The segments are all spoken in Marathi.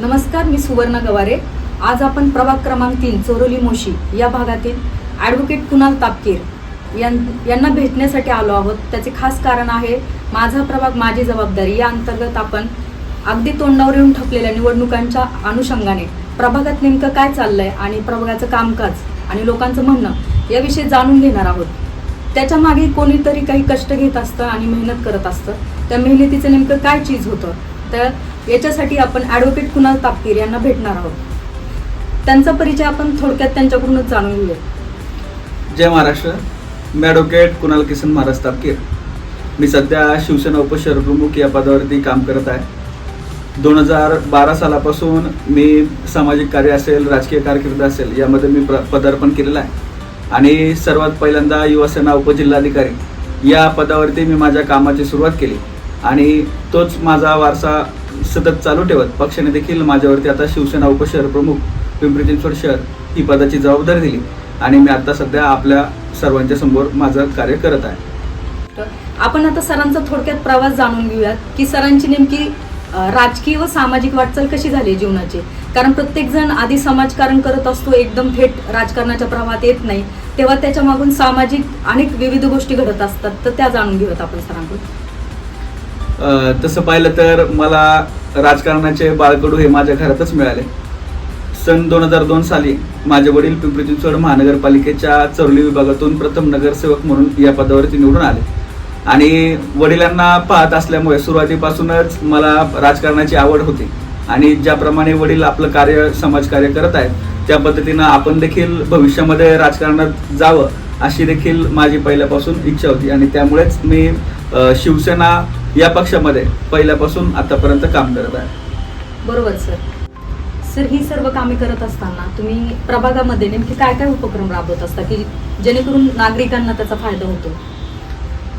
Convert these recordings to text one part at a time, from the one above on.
नमस्कार मी सुवर्णा गवारे. आज आपण प्रभाग क्रमांक तीन चोरोली मोशी या भागातील ॲडव्होकेट कुणाल तापकीर यां यांना भेटण्यासाठी आलो आहोत. त्याचे खास कारण आहे माझा प्रभाग माझी जबाबदारी. या अंतर्गत आपण अगदी तोंडावर येऊन ठपलेल्या निवडणुकांच्या अनुषंगाने प्रभागात नेमकं काय चाललंय आणि प्रभागाचं कामकाज आणि लोकांचं म्हणणं याविषयी जाणून घेणार आहोत. त्याच्यामागे कोणीतरी काही कष्ट घेत असतं आणि मेहनत करत असतं. त्या मेहनतीचं नेमकं काय चीज होतं? तर याच्यासाठी आपण ॲडव्होकेट कुणाल तापकीर यांना भेटणार आहोत. त्यांचा परिचय आपण थोडक्यात त्यांच्याकडूनच जाणून घेऊया. जय महाराष्ट्र. मी ॲडव्होकेट कुणाल किसन महाराज तापकीर. मी सध्या शिवसेना उपशहरप्रमुख या पदावरती काम करत आहे. दोन हजार बारा सालापासून मी सामाजिक कार्य असेल राजकीय कारकीर्द असेल यामध्ये मी प्र पदार्पण केलेलं आहे. आणि सर्वात पहिल्यांदा युवासेना उपजिल्हाधिकारी या पदावरती मी माझ्या कामाची सुरुवात केली. आणि तोच माझा वारसा सतत चालू ठेवत. पक्षाने देखील माझ्यावरती आता शिवसेना उपशहर प्रमुख पिंपरी चिंचवड शहर ही पदाची जबाबदारी दिली. आणि मी आता सध्या आपल्या सर्वांच्या समोर माझं कार्य करत आहे. आपण आता सरांचा थोडक्यात प्रवास जाणून घेऊयात की सरांची नेमकी राजकीय व सामाजिक वाटचाल कशी झाली जीवनाची? कारण प्रत्येक जण आधी समाजकारण करत असतो एकदम थेट राजकारणाच्या प्रवाहात येत नाही. तेव्हा त्याच्या मागून सामाजिक अनेक विविध गोष्टी घडत असतात तर त्या जाणून घेऊयात आपण सरांकडून. तसं पाहिलं तर मला राजकारणाचे बाळकडू हे माझ्या घरातच मिळाले. सन दोन हजार दोन साली माझे वडील पिंपरी चिंचवड महानगरपालिकेच्या चरली विभागातून प्रथम नगरसेवक म्हणून या पदावरती निवडून आले. आणि वडिलांना पाहत असल्यामुळे सुरुवातीपासूनच मला राजकारणाची आवड होती. आणि ज्याप्रमाणे वडील आपलं कार्य समाजकार्य करत आहेत त्या पद्धतीनं आपण देखील भविष्यामध्ये राजकारणात जावं अशी देखील माझी पहिल्यापासून इच्छा होती. आणि त्यामुळेच मी शिवसेना या पक्षामध्ये पहिल्यापासून आतापर्यंत काम करत आहे. बरोबर सर. सर ही सर्व कामे करत असताना तुम्ही प्रभागामध्ये नेमके काय काय उपक्रम राबवत असता की जेणेकरून नागरिकांना त्याचा फायदा होतो?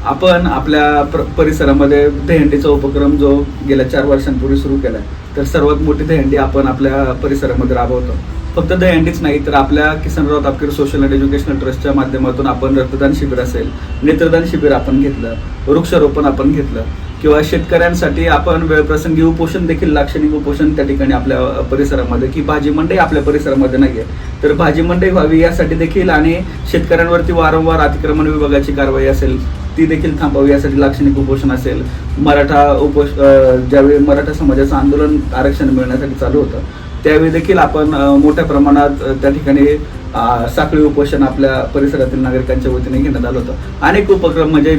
आपण आपल्या प्र- परिसरामध्ये दहीहंडीचा उपक्रम जो गेल्या चार वर्षांपूर्वी सुरू केलाय तर सर्वात मोठी दहीहंडी आपण आपल्या परिसरामध्ये राबवतो. फक्त दहीहंडीच नाही तर आपल्या Kisanrao Tapkir social and educational ट्रस्टच्या माध्यमातून आपण रक्तदान शिबिर असेल नेत्रदान शिबिर आपण घेतलं वृक्षारोपण आपण घेतलं किंवा शेतकऱ्यांसाठी आपण वेळप्रसंगी उपोषण देखील लाक्षणिक उपोषण त्या ठिकाणी आपल्या परिसरामध्ये की भाजी मंडई आपल्या परिसरामध्ये नाही आहे तर भाजी मंडई व्हावी यासाठी देखील आणि शेतकऱ्यांवरती वारंवार अतिक्रमण विभागाची कारवाई असेल ती देखील थांबावी यासाठी लाक्षणिक उपोषण असेल. मराठा उपोष ज्यावेळी मराठा समाजाचं आंदोलन आरक्षण मिळण्यासाठी चालू होतं त्यावेळी देखील आपण मोठ्या प्रमाणात त्या ठिकाणी साखळी उपोषण आपल्या परिसरातील नागरिकांच्या वतीने घेण्यात आलं होतं. अनेक उपक्रम म्हणजे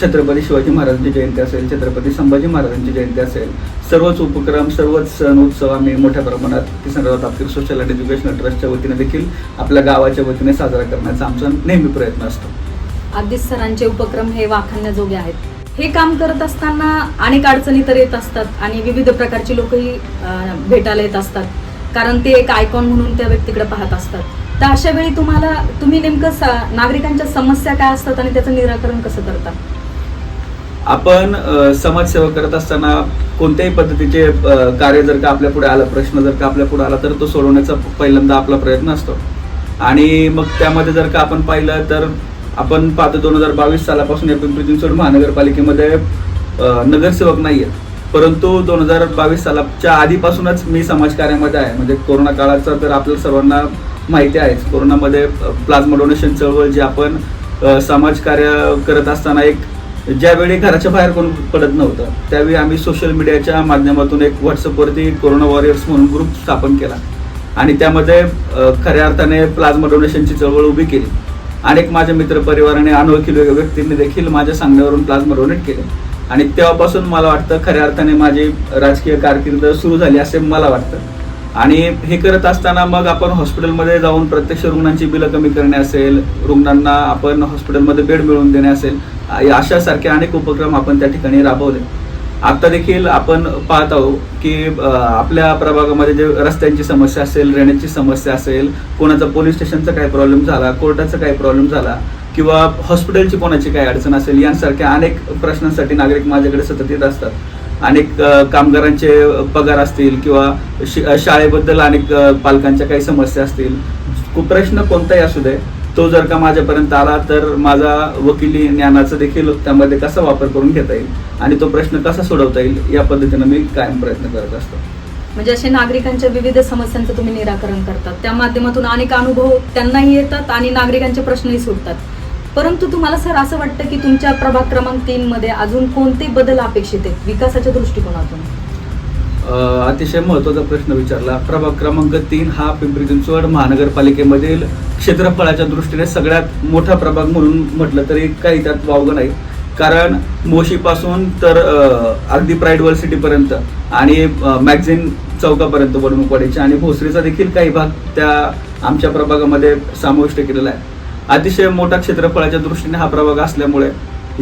छत्रपती शिवाजी महाराजांची जयंती असेल छत्रपती संभाजी महाराजांची जयंती असेल सर्वच उपक्रम सर्वच सण उत्सव आम्ही मोठ्या प्रमाणात Kisanrao Tapkir social and educational ट्रस्टच्या वतीने देखील आपल्या गावाच्या वतीने साजरा करण्याचा आमचा नेहमी प्रयत्न असतो. आधीच सरांचे उपक्रम हे वाखाणण्याजोगे आहेत. हे काम करत असताना अनेक अडचणी तर येत असतात आणि विविध प्रकारची लोकही भेटायला येत असतात. कारण ते एक आयकॉन म्हणून त्या व्यक्तीकडे पाहत असतात. तर अशा वेळी तुम्हाला तुम्ही नेमकं नागरिकांच्या समस्या काय असतात आणि त्याचं निराकरण कसं करता? आपण समाजसेवा करत असताना कोणत्याही पद्धतीचे कार्य जर का आपल्या पुढे आला प्रश्न जर का आपल्या पुढे आला तर तो सोडवण्याचा पहिल्यांदा आपला प्रयत्न असतो. आणि मग त्यामध्ये जर का आपण पाहिलं तर आपण पाहतो दोन हजार बावीस सालापासून या पिंपरी चिंचवड महानगरपालिकेमध्ये नगरसेवक नाही आहेत परंतु दोन हजार बावीस सालाच्या आधीपासूनच मी समाजकार्यामध्ये आहे. म्हणजे कोरोना काळाचा तर आपल्या सर्वांना माहिती आहेच. कोरोनामध्ये प्लाझ्मा डोनेशन चळवळ जी आपण समाजकार्य करत असताना एक ज्यावेळी घराच्या बाहेर कोण पडत नव्हतं त्यावेळी आम्ही सोशल मीडियाच्या माध्यमातून एक व्हॉट्सअपवरती कोरोना वॉरियर्स म्हणून ग्रुप स्थापन केला. आणि त्यामध्ये खऱ्या अर्थाने प्लाझ्मा डोनेशनची चळवळ उभी केली. अनेक माझ्या मित्रपरिवाराने अनोळखी व्यक्तींनी देखील माझ्या सांगण्यावरून प्लाझ्मा डोनेट केले. आणि तेव्हापासून मला वाटतं खऱ्या अर्थाने माझी राजकीय कारकीर्द सुरू झाली असे मला वाटतं. आणि हे करत असताना मग आपण हॉस्पिटलमध्ये जाऊन प्रत्यक्ष रुग्णांची बिलं कमी करणे असेल रुग्णांना आपण हॉस्पिटलमध्ये बेड मिळवून देणे असेल अशासारखे अनेक उपक्रम आपण त्या ठिकाणी राबवले. आता देखील आपण पाहत आहोत की आपल्या प्रभागामध्ये जे रस्त्यांची समस्या असेल रेण्याची समस्या असेल कोणाचा पोलीस स्टेशनचा काय प्रॉब्लेम झाला कोर्टाचा काय प्रॉब्लेम झाला किंवा हॉस्पिटलची कोणाची काय अडचण असेल यांसारख्या अनेक प्रश्नांसाठी नागरिक माझ्याकडे सतत येत असतात. अनेक कामगारांचे पगार असतील किंवा शि- शाळेबद्दल अनेक पालकांच्या काही समस्या असतील. प्रश्न कोणताही असू दे तो जर का माझ्यापर्यंत आला तर माझा वकिली ज्ञानाचा देखील त्यामध्ये कसा वापर करून घेता येईल? आणि तो प्रश्न कसा सोडवता येईल? या पद्धतीनं मी कायम प्रयत्न करत असतो. म्हणजे असे नागरिकांच्या विविध समस्यांचं तुम्ही निराकरण करतात. त्या माध्यमातून अनेक अनुभव त्यांनाही येतात आणि नागरिकांचे प्रश्नही सुटतात परंतु तुम्हाला सर असं वाटतं की तुमच्या प्रभाग क्रमांक तीन मध्ये अजून कोणते बदल अपेक्षित आहेत? विकासाच्या दृष्टिकोनातून. अतिशय महत्त्वाचा प्रश्न विचारला. प्रभाग क्रमांक तीन हा पिंपरी चिंचवड महानगरपालिकेमधील क्षेत्रफळाच्या दृष्टीने सगळ्यात मोठा प्रभाग म्हणून म्हटलं तरी काही त्यात वावगं नाही. कारण मोशीपासून तर अगदी प्राईड वर्ल्ड सिटीपर्यंत आणि मॅगझिन चौकापर्यंत वडमुखवाडीचे आणि भोसरीचा देखील काही भाग त्या आमच्या प्रभागामध्ये समाविष्ट केलेला आहे. अतिशय मोठा क्षेत्रफळाच्या दृष्टीने हा प्रभाग असल्यामुळे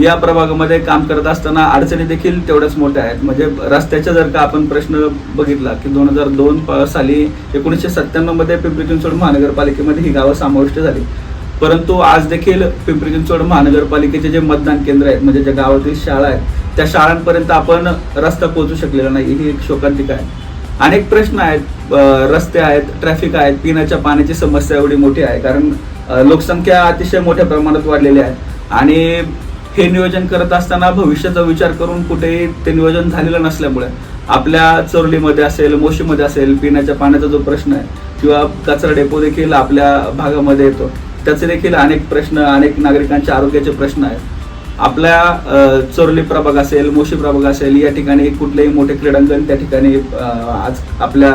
या प्रभागामध्ये काम करत असताना अडचणी देखील तेवढ्याच मोठ्या आहेत. म्हणजे रस्त्याचा जर का आपण प्रश्न बघितला की दोन हजार दोन साली एकोणीसशे सत्त्याण्णवमध्ये पिंपरी चिंचवड महानगरपालिकेमध्ये ही गावं समाविष्ट झाली. परंतु आज देखील पिंपरी चिंचवड महानगरपालिकेचे जे मतदान केंद्र आहेत म्हणजे ज्या गावातील शाळा आहेत त्या शाळांपर्यंत आपण रस्ता पोहोचू शकलेला नाही. ही एक शोकांतिका आहे. अनेक प्रश्न आहेत. रस्ते आहेत ट्रॅफिक आहेत पिण्याच्या पाण्याची समस्या एवढी मोठी आहे कारण लोकसंख्या अतिशय मोठ्या प्रमाणात वाढलेली आहे. आणि हे नियोजन करत असताना भविष्याचा विचार करून कुठेही ते नियोजन झालेलं नसल्यामुळे आपल्या चोरलीमध्ये असेल मोशीमध्ये असेल पिण्याच्या पाण्याचा जो प्रश्न आहे किंवा कचरा डेपो देखील आपल्या भागामध्ये येतो त्याचे देखील अनेक प्रश्न अनेक नागरिकांच्या आरोग्याचे प्रश्न आहेत. आपल्या चोरली प्रभाग असेल मोशी प्रभाग असेल या ठिकाणी कुठलेही मोठे क्रीडांगण त्या ठिकाणी आज आपल्या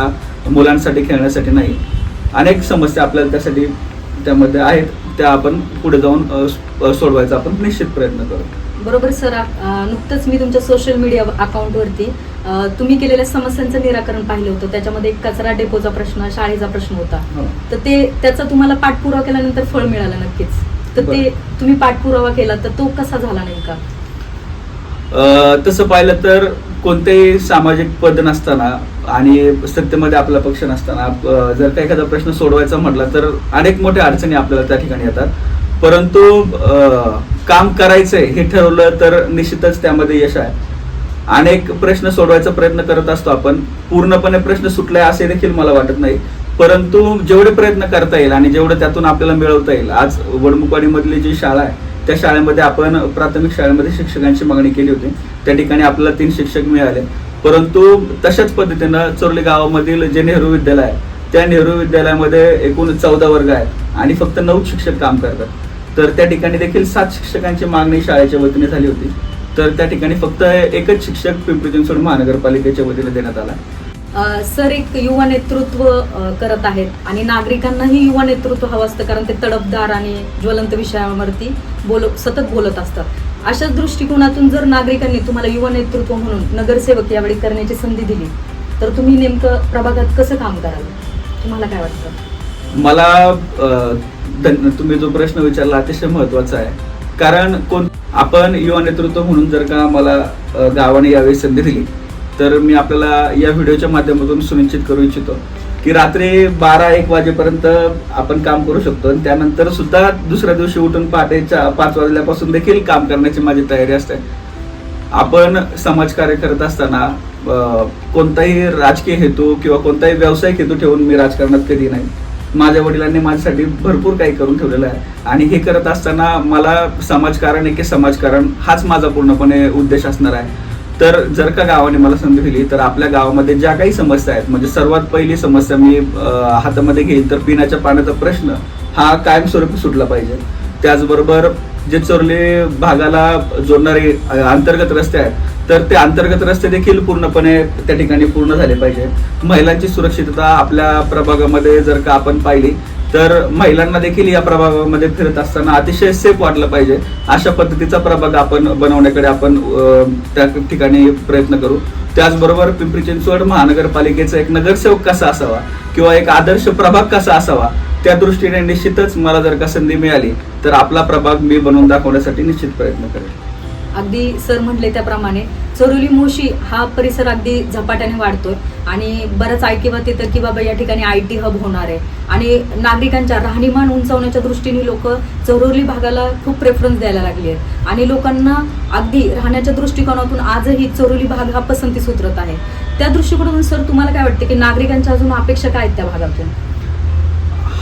मुलांसाठी खेळण्यासाठी नाही. अनेक समस्या आपल्याला त्यासाठी त्यामध्ये आहेत. त्या आपण पुढे जाऊन सोडवायचा आपण निश्चित प्रयत्न करू. बरोबर सर. नुकतंच मी तुमच्या सोशल मीडिया अकाउंटवरती तुम्ही केलेल्या समस्यांचं निराकरण पाहिलं होतं. त्याच्यामध्ये कचरा डेपोचा प्रश्न शाळेचा प्रश्न होता. हो. तर ते त्याचा तुम्हाला पाठपुरावा केल्यानंतर फळ मिळालं नक्कीच. तर ते. तुम्ही पाठपुरावा केला तर तो कसा झाला नेमका? तसं पाहिलं तर कोणतेही सामाजिक पद नसताना आणि सत्तेमध्ये आपला पक्ष नसताना जर का एखादा प्रश्न सोडवायचा म्हटला तर अनेक मोठ्या अडचणी आपल्याला त्या ठिकाणी येतात. परंतु काम करायचंय हे ठरवलं तर निश्चितच त्यामध्ये यश आहे. अनेक प्रश्न सोडवायचा प्रयत्न करत असतो आपण. पूर्णपणे प्रश्न सुटलाय असे देखील मला वाटत नाही. परंतु जेवढे प्रयत्न करता येईल आणि जेवढं त्यातून आपल्याला मिळवता येईल आज वडमुखवाडीमधली जी शाळा आहे त्या शाळेमध्ये आपण प्राथमिक शाळेमध्ये शिक्षकांची मागणी केली होती. त्या ठिकाणी आपल्याला तीन शिक्षक मिळाले. परंतु तशाच पद्धतीनं चोरली गावामधील जे नेहरू विद्यालय आहे त्या नेहरू विद्यालयामध्ये एकूण चौदा वर्ग आहेत आणि फक्त नऊ शिक्षक काम करतात. तर त्या ठिकाणी देखील सात शिक्षकांची मागणी शाळेच्या वतीने झाली होती. तर त्या ठिकाणी फक्त एकच शिक्षक पिंपरी चिंचवड महानगरपालिकेच्या वतीने देण्यात आला आहे. सर एक युवा नेतृत्व करत आहेत. आणि नागरिकांनाही युवा नेतृत्व हवं असतं कारण ते तडफदार आणि ज्वलंत विषयावरती बोल सतत बोलत असतात. अशाच दृष्टिकोनातून जर नागरिकांनी तुम्हाला युवा नेतृत्व म्हणून नगरसेवक यावेळी करण्याची संधी दिली तर तुम्ही नेमकं प्रभागात कसं काम कराल? तुम्हाला काय वाटतं? मला तुम्ही जो प्रश्न विचारला अतिशय महत्त्वाचा आहे. कारण कोण आपण युवा नेतृत्व म्हणून जर का मला गावाने यावेळी संधी दिली तर मी आपल्याला या व्हिडिओच्या माध्यमातून सुनिश्चित करू इच्छितो की रात्री बारा एक वाजेपर्यंत आपण काम करू शकतो. आणि त्यानंतर सुद्धा दुसऱ्या दिवशी उठून पहाटेच्या पाच वाजल्यापासून देखील काम करण्याची माझी तयारी असते. आपण समाजकार्य करत असताना कोणताही राजकीय हेतू किंवा कोणताही व्यावसायिक हेतू ठेवून मी राजकारणात कधी नाही. माझ्या वडिलांनी माझ्यासाठी भरपूर काही करून ठेवलेलं आहे. आणि हे करत असताना मला समाजकारण एके समाजकारण हाच माझा पूर्णपणे उद्देश असणार आहे. तर जर का गावाने मला संधी दिली तर आपल्या गावामध्ये ज्या काही समस्या आहेत म्हणजे सर्वात पहिली समस्या मी हातामध्ये घेईल तर पिण्याच्या पाण्याचा प्रश्न हा कायमस्वरूपी सुटला पाहिजे. त्याचबरोबर जे चोरले भागाला जोडणारे अंतर्गत रस्ते आहेत तर ते अंतर्गत रस्ते देखील पूर्णपणे त्या ठिकाणी पूर्ण झाले पाहिजे. महिलांची सुरक्षितता आपल्या प्रभागामध्ये जर का आपण पाहिली तर महिलांना देखील या प्रभागामध्ये फिरत असताना अतिशय सेफ वाटलं पाहिजे. अशा पद्धतीचा प्रभाग आपण बनवण्याकडे आपण त्या ठिकाणी प्रयत्न करू. त्याचबरोबर पिंपरी चिंचवड महानगरपालिकेचा एक नगरसेवक कसा असावा किंवा एक आदर्श प्रभाग कसा असावा त्या दृष्टीने निश्चितच मला जर का संधी मिळाली तर आपला प्रभाग मी बनवून दाखवण्यासाठी निश्चित प्रयत्न करेन. अगदी सर म्हटले त्याप्रमाणे चरोली मोशी हा परिसर अगदी झपाट्याने वाढतोय. आणि बरंच ऐकिवात येतं की बाबा या ठिकाणी आय टी हब होणार आहे. आणि नागरिकांच्या राहणीमान उंचावण्याच्या दृष्टीने लोक चौरवली भागाला खूप प्रेफरन्स द्यायला लागली आहेत. आणि लोकांना अगदी राहण्याच्या दृष्टिकोनातून आजही चौरवली भाग हा पसंतीस उतरत आहे. त्या दृष्टिकोनातून सर तुम्हाला काय वाटते की नागरिकांच्या अजून अपेक्षा काय आहेत त्या भागातून?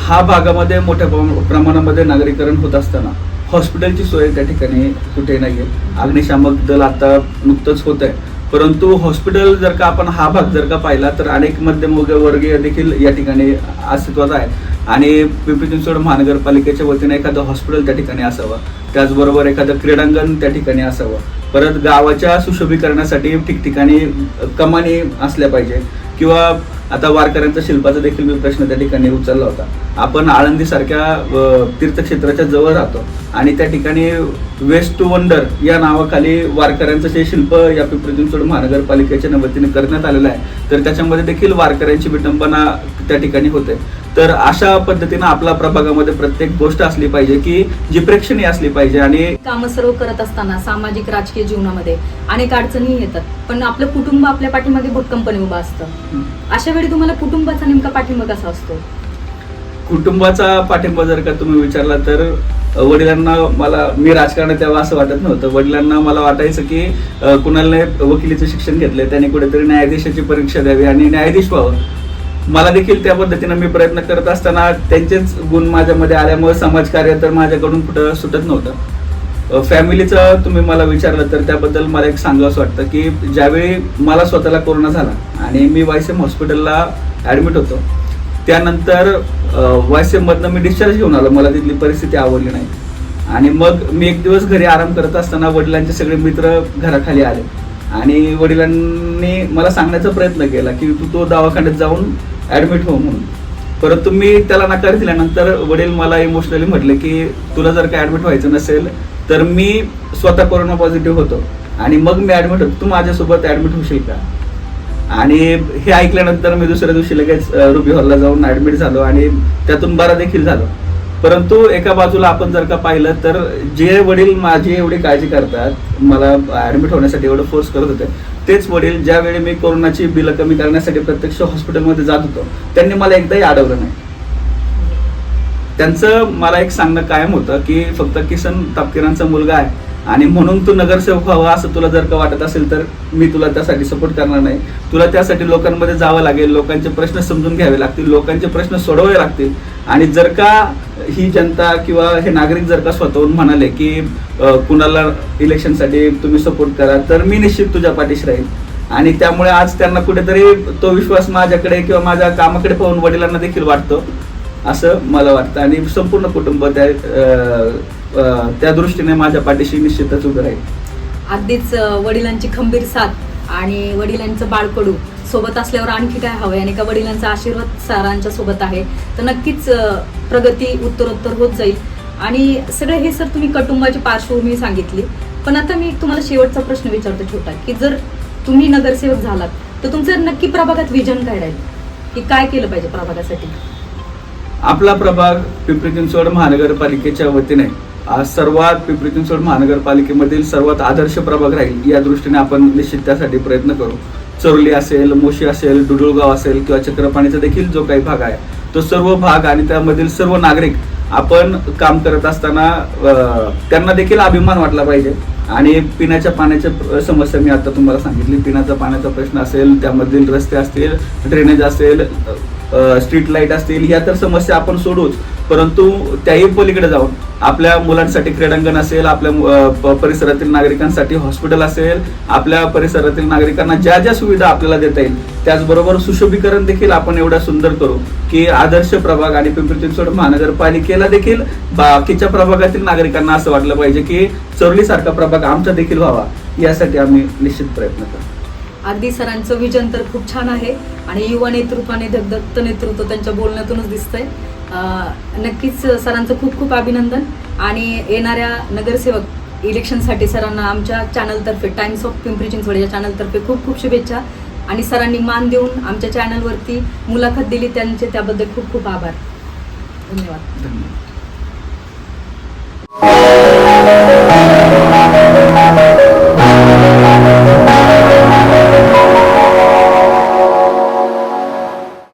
हा भागामध्ये मोठ्या प्रमाणामध्ये नागरीकरण होत असताना हॉस्पिटलची सोय त्या ठिकाणी कुठे नाहीये. अग्निशामक दल आता नुकतंच होत आहे परंतु हॉस्पिटल जर का आपण हा भाग जर का पाहिला तर अनेक मध्यम वर्गीय देखील या ठिकाणी अस्तित्वात आहेत आणि पिंपरी चिंचवड महानगरपालिकेच्या वतीने एखादं हॉस्पिटल त्या ठिकाणी असावं. त्याचबरोबर एखादं क्रीडांगण त्या ठिकाणी असावं. परत गावाच्या सुशोभीकरणासाठी ठिकठिकाणी कमानी असल्या पाहिजे. किंवा आता वारकऱ्यांचा शिल्पाचा देखील मी प्रश्न त्या ठिकाणी उचलला होता. आपण आळंदी सारख्या तीर्थक्षेत्राच्या जवळ राहतो आणि त्या ठिकाणी वेस्ट टू वंडर या नावाखाली वारकऱ्यांचं जे शिल्प या पिंपरी चिंचवड महानगरपालिकेच्या वतीने करण्यात आलेलं आहे तर त्याच्यामध्ये देखील वारकऱ्यांची विटंबना त्या ठिकाणी होते. तर अशा पद्धतीनं आपल्या प्रभागामध्ये प्रत्येक गोष्ट असली पाहिजे की जी प्रेक्षणीय असली पाहिजे आणि कामं सर्व करत असताना सामाजिक राजकीय जीवनामध्ये अनेक अडचणी येतात पण आपलं कुटुंब आपल्या पाठीमागे भक्कमपणे उभं असतं. अशा वेळी तुम्हाला कुटुंबाचा नेमका पाठिंबा कसा असतो? कुटुंबाचा पाठिंबा जर का तुम्ही विचारला तर वडिलांना मला मी राजकारणात तेव्हा असं वाटत नव्हतं. वडिलांना मला वाटायचं की कुणाला वकिलीचं शिक्षण घेतलंय त्याने कुठेतरी न्यायाधीशाची परीक्षा द्यावी आणि न्यायाधीश व्हावं. मला देखील त्या पद्धतीनं मी प्रयत्न करत असताना त्यांचेच गुण माझ्यामध्ये आल्यामुळे समाजकार्य तर माझ्याकडून कुठं सुटत नव्हतं. फॅमिलीचं तुम्ही मला विचारलं तर त्याबद्दल मला एक सांगावंसं वाटतं की ज्यावेळी मला स्वतःला कोरोना झाला आणि मी वाय सेम हॉस्पिटलला ॲडमिट होतो त्यानंतर वाय सेममधनं मी डिस्चार्ज घेऊन आलो. मला तिथली परिस्थिती आवडली नाही. आणि मग मी एक दिवस घरी आराम करत असताना वडिलांचे सगळे मित्र घराखाली आले आणि वडिलांनी मला सांगण्याचा प्रयत्न केला की तू तो दवाखान्यात जाऊन ॲडमिट हो म्हणून. परंतु मी त्याला नकार दिल्यानंतर वडील मला इमोशनली म्हटले की तुला जर का ॲडमिट व्हायचं नसेल तर मी स्वतः कोरोना पॉझिटिव्ह होतो. आणि मग मी ॲडमिट होतो. तू माझ्यासोबत ॲडमिट होशील का? आणि हे ऐकल्यानंतर मी दुसऱ्या दिवशी लगेच रुबी हॉलला जाऊन ॲडमिट झालो आणि त्यातून बरा देखील झालो. परंतु एका बाजूला आपण जर का पाहिलं तर जे वडील माझी एवढी काळजी करतात मला ॲडमिट होण्यासाठी एवढं फोर्स करत होते तेच वडील ज्यावेळी मी कोरोनाची बिलं कमी करण्यासाठी प्रत्यक्ष हॉस्पिटलमध्ये जात होतो त्यांनी मला एकदाही अडवलं नाही. त्यांचं मला एक सांगणं कायम होतं की फक्त किसन तापकिरांचा मुलगा आहे. आणि म्हणून तू नगरसेवक व्हावा असं तुला जर का वाटत असेल तर मी तुला त्यासाठी सपोर्ट करणार नाही. तुला त्यासाठी लोकांमध्ये जावं लागेल लोकांचे प्रश्न समजून घ्यावे लागतील लोकांचे प्रश्न सोडवावे लागतील. आणि जर का ही जनता किंवा हे नागरिक जर का स्वतःहून म्हणाले की कुणाला इलेक्शनसाठी तुम्ही सपोर्ट करा तर मी निश्चित तुझ्या पाठीशी राहील. आणि त्यामुळे आज त्यांना कुठेतरी तो विश्वास माझ्याकडे किंवा माझ्या कामाकडे पाहून वडिलांना देखील वाटतो. असं मला वाटतं. आणि संपूर्ण कुटुंब त्या त्या दृष्टीने माझ्या पाठीशी निश्चितच उभं राहील. अगदीच वडिलांची खंबीर साथ आणि वडिलांचं बाळकडू सोबत असल्यावर आणखी काय हवंय आणि का वडिलांचा आशीर्वाद सारांच्या सोबत आहे तर नक्कीच प्रगती उत्तरोत्तर होत जाईल. आणि सगळं हे सर तुम्ही कुटुंबाची पार्श्वभूमी सांगितली. पण आता मी तुम्हाला शेवटचा प्रश्न विचारतो छोटा की जर तुम्ही नगरसेवक झालात तर तुमचं नक्की प्रभागात विजन काय राहील? की काय केलं पाहिजे प्रभागासाठी? आपला प्रभाग पिंपरी चिंचवड महानगरपालिकेच्या वतीने आज सर्वात पिंपरी चिंचवड महानगरपालिकेमधील सर्वात आदर्श प्रभाग राहील या दृष्टीने आपण निश्चित त्यासाठी प्रयत्न करू. चोरली असेल मोशी असेल डुडुळगाव असेल किंवा चक्रपाणीचा देखील जो काही भाग आहे तो सर्व भाग आणि त्यामधील सर्व नागरिक आपण काम करत असताना त्यांना देखील अभिमान वाटला पाहिजे. आणि पिण्याच्या पाण्याच्या समस्या मी आता तुम्हाला सांगितली. पिण्याचा पाण्याचा प्रश्न असेल त्यामधील रस्ते असतील ड्रेनेज असेल स्ट्रीट लाइट असतील ह्या तर समस्या आपण सोडूच. परंतु त्याही पलीकडे जाऊन आपल्या मुलांसाठी क्रीडांगण असेल आपल्या प- परिसरातील नागरिकांसाठी हॉस्पिटल असेल आपल्या परिसरातील नागरिकांना ज्या ज्या सुविधा आपल्याला देता येईल त्याचबरोबर सुशोभीकरण देखील आपण एवढा सुंदर करू की आदर्श प्रभाग आणि पिंपरी चिंचवड महानगरपालिकेला देखील बाकीच्या प्रभागातील नागरिकांना असं वाटलं पाहिजे की चोरलीसारखा प्रभाग आमचा देखील व्हावा यासाठी आम्ही निश्चित प्रयत्न करू अगदी सरांचं विजन तर खूप छान आहे. आणि युवा नेतृत्वाने धगधगतं नेतृत्व त्यांच्या बोलण्यातूनच दिसतंय. नक्कीच सरांचं खूप खूप अभिनंदन. आणि येणाऱ्या नगरसेवक इलेक्शनसाठी सरांना आमच्या चॅनलतर्फे टाइम्स ऑफ पिंपरी चिंचवड या चॅनलतर्फे खूप खूप शुभेच्छा. आणि सरांनी मान देऊन आमच्या चॅनलवरती मुलाखत दिली त्यांचे त्याबद्दल खूप खूप आभार. धन्यवाद. धन्यवाद.